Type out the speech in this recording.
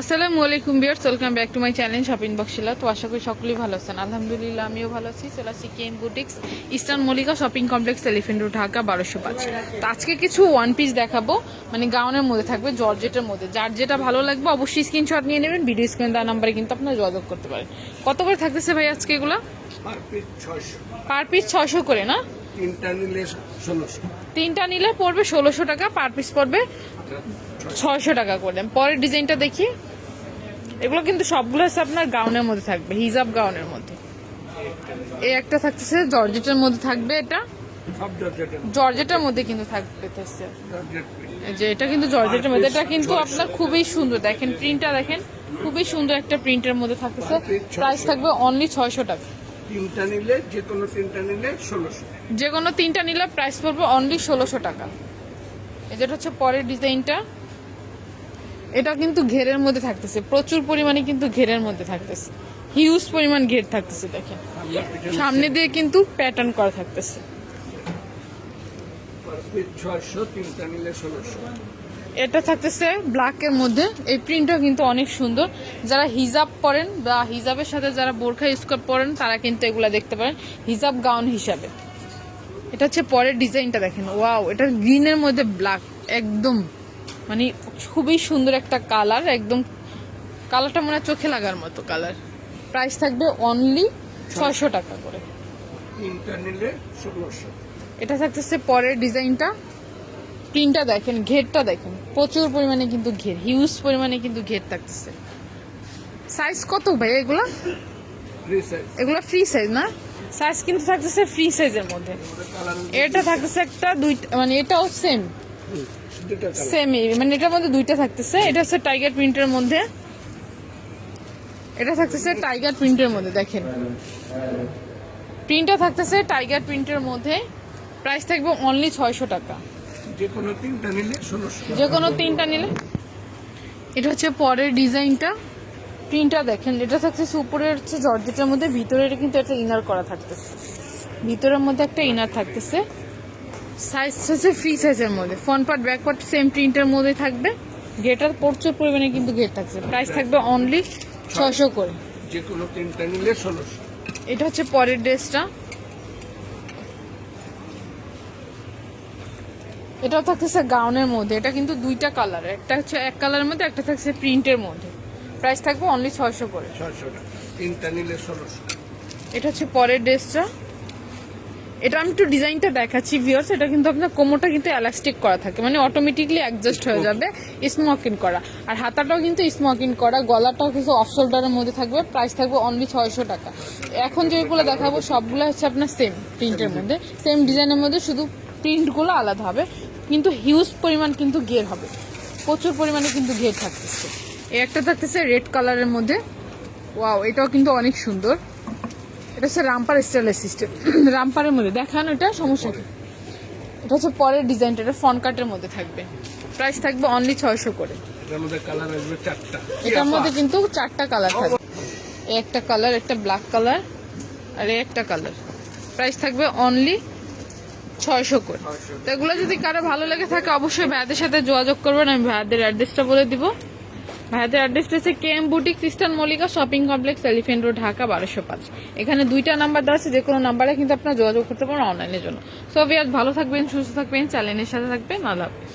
আসসালামু আলাইকুম viewers welcome back to my channel shopping বক্সিলা তো আশা করি সকলেই ভালো আছেন। আলহামদুলিল্লাহ আমিও ভালো আছি। চলে আসছি কেম boutiques Eastern Mallika Shopping Complex Elephant Road Dhaka বারোশো পাঁচ। তো আজকে কিছু ওয়ান পিস দেখাবো। মানে গাউনের মধ্যে থাকবে জর্জেটের মধ্যে। যার যেটা ভালো লাগবে অবশ্যই স্ক্রিনশট নিয়ে নেবেন ভিডিও স্ক্রিন দেওয়ার নাম্বারে কিন্তু আপনারা যোগাযোগ করতে পারেন। কত করে থাকতেছে ভাই আজকে এগুলো? পার পিস ছয়শো। পার পিস ছশো করে না? তিনটা নিলে ষোলোশো। তিনটা নিলে পড়বে ষোলোশো টাকা পার পিস পড়বে ছয়শো টাকা করে। পরের ডিজাইনটা দেখি। এগুলো কিন্তু সবগুলো হচ্ছে আপনার গাউনের মধ্যে থাকবে হিজাব গাউনের মধ্যে। এই একটা থাকতেছে জর্জেটের মধ্যে থাকবে এটা। জর্জেটের মধ্যে কিন্তু থাকবে যে এটা কিন্তু জর্জেটের মধ্যে। এটা কিন্তু আপনার খুবই সুন্দর। দেখেন প্রিন্টটা দেখেন খুবই সুন্দর একটা প্রিন্টের মধ্যে থাকতেছে। প্রাইস থাকবে অনলি ছয়শো টাকা। তিনটা নিলে যে কোনো তিনটা নিলে ষোলোশো। যে কোনো তিনটা নিলে প্রাইস পড়বে অনলি ষোলোশো টাকা। যেটা হচ্ছে পরের ডিজাইনটা এটা কিন্তু ঘেরের মধ্যে থাকতেছে। প্রচুর পরিমাণে কিন্তু ঘেরের মধ্যে থাকতেছে। হিউজ পরিমাণ ঘের থাকতেছে, দেখেন। সামনে দিয়ে কিন্তু প্যাটার্ন করা থাকতেছে। এটা থাকতেছে ব্ল্যাকের মধ্যে। এই প্রিন্টটা কিন্তু অনেক সুন্দর। যারা হিজাব পরেন বা হিজাবের সাথে যারা বোরখা ইউজ পরেন, তারা কিন্তু এগুলো দেখতে পারেন। হিজাব গাউন হিসাবে। এটা হচ্ছে পরের ডিজাইনটা দেখেন। ওয়াও এটা গ্রিনের মধ্যে ব্ল্যাক একদম। মানে খুবই সুন্দর একটা কালার একদম কালারটা মনে হয় চোখে লাগার মতো কালার। প্রাইস থাকবে অনলি ছয়শো টাকা করে। এটা থাকতেছে পরের ডিজাইনটা। প্রিন্টটা দেখেন ঘেরটা দেখেন। প্রচুর পরিমাণে কিন্তু ঘের হিউজ পরিমাণে কিন্তু ঘের থাকতেছে। সাইজ কত ভাই এগুলা? এগুলো ফ্রি সাইজ না? সাইজ কিন্তু থাকতেছে ফ্রি সাইজের মধ্যে। এটা থাকতেছে একটা দুইটা মানে এটাও সেম সেম মানে এটার মধ্যে দুইটা থাকতেছে। এটা হচ্ছে টাইগার প্রিন্টের মধ্যে। এটা থাকতেছে টাইগার প্রিন্টের মধ্যে দেখেন। প্রিন্টটা থাকতেছে টাইগার প্রিন্টের মধ্যে। প্রাইস থাকবে অনলি ছয়শো টাকা। যে কোনো তিনটা নিলে যে কোনো তিনটা নিলে। এটা হচ্ছে পরের ডিজাইনটা। প্রিন্টটা দেখেন এটা থাকতেছে উপরে হচ্ছে জর্জেটের মধ্যে ভিতরে কিন্তু একটা ইনার করা থাকতেছে। ভিতরের মধ্যে একটা ইনার থাকতেছে। সাইজ হচ্ছে ফ্রি সাইজের মধ্যে। Front part back part same প্রিন্টের মধ্যে থাকবে। গেটার প্রচুর পরিমাণে কিন্তু গেট থাকছে। প্রাইস থাকবে অনলি ছশো করে। যে কোনো তিনটা নিলে ষোলোশো। এটা হচ্ছে পরের ড্রেসটা। এটাও থাকতেছে গাউনের মধ্যে। এটা কিন্তু দুইটা কালার একটা হচ্ছে এক কালারের মধ্যে একটা থাকছে প্রিন্টের মধ্যে। প্রাইস থাকবে অনলি ছয়শো করে। ছয়শো তিনটা নিলে ষোলোশো। এটা হচ্ছে পরের ড্রেসটা। এটা আমি একটু ডিজাইনটা দেখাচ্ছি ভিউয়ার্স এটা কিন্তু আপনার কোমরটা কিন্তু এলাস্টিক করা থাকে মানে অটোমেটিকলি অ্যাডজাস্ট হয়ে যাবে স্মোকিং করা। আর হাতাটাও কিন্তু স্মোকিং করা গলাটাও কিন্তু অফ শোল্ডারের মধ্যে থাকবে প্রাইস থাকবে অনলি ছয়শো টাকা। এখন যেগুলো দেখাবো সবগুলো হচ্ছে আপনার সেম প্রিন্টের মধ্যে সেম ডিজাইনের মধ্যে শুধু প্রিন্টগুলো আলাদা হবে কিন্তু হিউজ পরিমাণ কিন্তু ঘের হবে। প্রচুর পরিমাণে কিন্তু ঘের থাকতেছে। একটা থাকতেছে রেড কালারের মধ্যে। ওয়াও এটাও কিন্তু অনেক সুন্দর। এটা হচ্ছে রামপার স্টাইলের সিস্টেম রামপারের মধ্যে। দেখান এটা সমস্যা কি? এটা হচ্ছে পরের ডিজাইনটা এটা ফন কাটের মধ্যে থাকবে। প্রাইস থাকবে অনলি ছয়শো করে। এটার মধ্যে কালার আসবে চারটা। এটার মধ্যে কিন্তু চারটা কালার থাকবে। এই একটা কালার একটা ব্ল্যাক কালার আর এই একটা কালার প্রাইস থাকবে অনলি ছয়শো করে। তো এগুলো যদি কারও ভালো লেগে থাকে অবশ্যই ভাইয়াদের সাথে যোগাযোগ করবেন। আমি ভাইয়াদের অ্যাড্রেসটা বলে দিব। ভাইয়াদের অ্যাড্রেসটা হচ্ছে কে বুটিক খ্রিস্টান Mallika Shopping Complex Elephant Road Dhaka বারোশো পাঁচ। এখানে দুইটা নাম্বার দেওয়া আছে, যে কোনো নাম্বারে কিন্তু আপনারা যোগাযোগ করতে পারেন অনলাইনের জন্য। সো ভালো থাকবেন, সুস্থ থাকবেন চ্যানেলের সাথে থাকবেন, আল্লাহ হাফিজ।